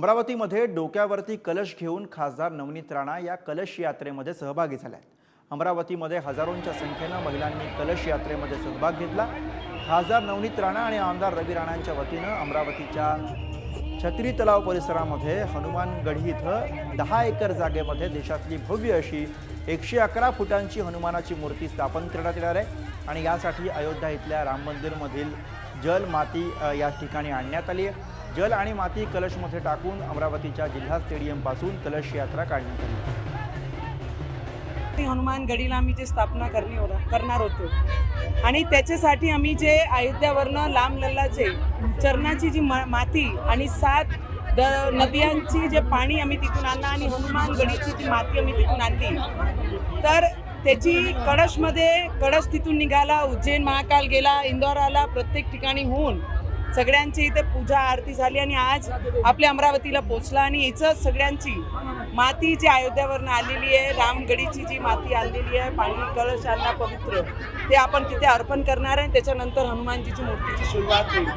अमरावतीमध्ये डोक्यावरती कलश घेऊन खासदार नवनीत राणा या कलश यात्रेमध्ये सहभागी झाल्या अमरावतीमध्ये हजारोंच्या संख्येनं महिलांनी कलश यात्रेमध्ये सहभाग घेतला. खासदार नवनीत राणा आणि आमदार रवी राणांच्या वतीनं अमरावतीच्या छत्री तलाव परिसरामध्ये हनुमानगढी इथं दहा एकर जागेमध्ये देशातली भव्य अशी एकशे अकरा फुटांची हनुमानाची मूर्ती स्थापन करण्यात येणार आहे. आणि यासाठी अयोध्या इथल्या राम मंदिरमधील जल माती या ठिकाणी आणण्यात आली आहे. जल आणि माती कलशमध्ये टाकून अमरावतीच्या जिल्हा स्टेडियमपासून कलश यात्रा काढण्यात आली. ती हनुमान गडीला आम्ही जे स्थापना करणे हो करणार होतो. आणि त्याच्यासाठी आम्ही जे अयोध्यावरनं लांब लल्लाचे चरणाची जी माती आणि सात द नद्यांची जे पाणी आम्ही तिथून आणलं आणि हनुमान गडीची जी माती आम्ही तिथून आणली तर त्याची कळशमध्ये कळश तिथून निघाला उज्जैन महाकाल गेला इंदोर आला प्रत्येक ठिकाणी होऊन सगळ्यांची इथे पूजा आरती झाली आणि आज आपल्या अमरावतीला पोचला आणि याचं सगळ्यांची माती जी अयोध्यावरनं आलेली आहे रामगडीची जी माती आणलेली आहे पाणी कळश आणला पवित्र ते आपण तिथे अर्पण करणार आहे त्याच्यानंतर हनुमानजीची मूर्तीची सुरुवात होईल.